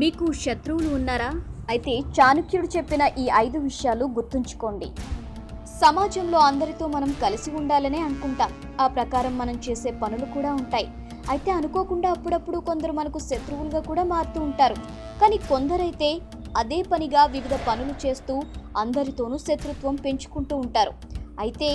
మీకు శత్రువులు ఉన్నారా? అయితే చాణక్యుడు చెప్పిన ఈ ఐదు విషయాలు గుర్తుంచుకోండి. సమాజంలో అందరితో మనం కలిసి ఉండాలనే అనుకుంటాం. ఆ ప్రకారం మనం చేసే పనులు కూడా ఉంటాయి. అయితే అనుకోకుండా అప్పుడప్పుడు కొందరు మనకు శత్రువులుగా కూడా మారుతూ ఉంటారు. కానీ కొందరైతే అదే పనిగా వివిధ పనులు చేస్తూ అందరితోనూ శత్రుత్వం పెంచుకుంటూ ఉంటారు. అయితే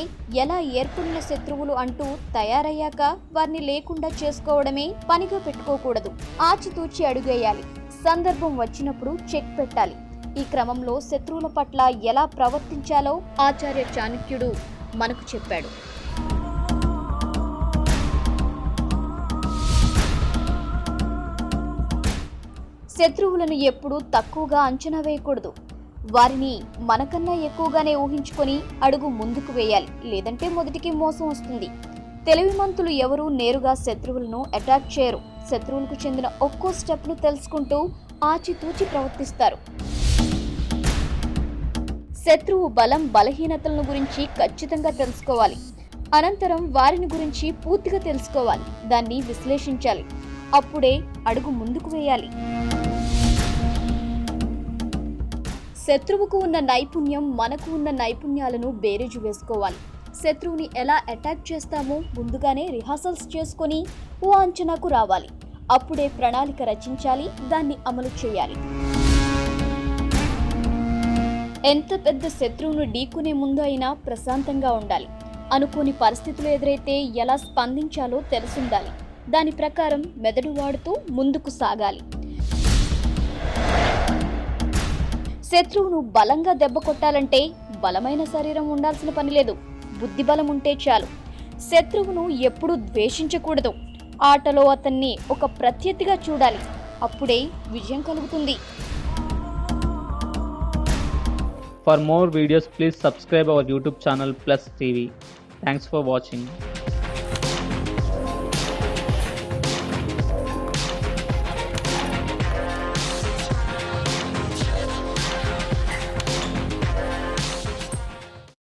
ఎలా ఏర్పడిన శత్రువులు అంటూ తయారయ్యాక వారిని లేకుండా చేసుకోవడమే పనిగా పెట్టుకోకూడదు. ఆచితూచి అడుగేయాలి. సందర్భం వచ్చినప్పుడు చెక్ పెట్టాలి. ఈ క్రమంలో శత్రువుల పట్ల ఎలా ప్రవర్తించాలో ఆచార్య చాణక్యుడు మనకు చెప్పాడు. శత్రువులను ఎప్పుడూ తక్కువగా అంచనా వేయకూడదు. వారిని మనకన్నా ఎక్కువగానే ఊహించుకొని అడుగు ముందుకు వేయాలి. లేదంటే మొదటికి మోసం వస్తుంది. తెలివిమంతులు ఎవరూ నేరుగా శత్రువులను అటాక్ చేయరు. శత్రువులకు చెందిన ఒక్కో స్టెప్ను తెలుసుకుంటూ ఆచితూచి ప్రవర్తిస్తారు. శత్రువు బలం బలహీనతలను గురించి ఖచ్చితంగా తెలుసుకోవాలి. అనంతరం వారిని గురించి పూర్తిగా తెలుసుకోవాలి. దాన్ని విశ్లేషించాలి. అప్పుడే అడుగు ముందుకు వేయాలి. శత్రువుకు ఉన్న నైపుణ్యం మనకు ఉన్న నైపుణ్యాలను బేరేజు వేసుకోవాలి. శత్రువుని ఎలా అటాక్ చేస్తామో ముందుగానే రిహార్సల్స్ చేసుకొని ఓ అంచనాకు రావాలి. అప్పుడే ప్రణాళిక రచించాలి దాన్ని అమలు చేయాలి. ఎంత పెద్ద శత్రువును ఢీకునే ముందు అయినా ప్రశాంతంగా ఉండాలి. అనుకోని పరిస్థితులు ఎదురైతే ఎలా స్పందించాలో తెలుసుండాలి. దాని ప్రకారం మెదడు వాడుతూ ముందుకు సాగాలి. శత్రువును బలంగా దెబ్బ కొట్టాలంటే బలమైన శరీరం ఉండాల్సిన పని లేదు. బుద్ధి బలం ఉంటే చాలు. శత్రువును ఎప్పుడూ ద్వేషించకూడదు. ఆటలో అతన్ని ఒక ప్రత్యర్థిగా చూడాలి. అప్పుడే విజయం కలుగుతుంది. For more videos please subscribe our YouTube channel plus TV thanks for watching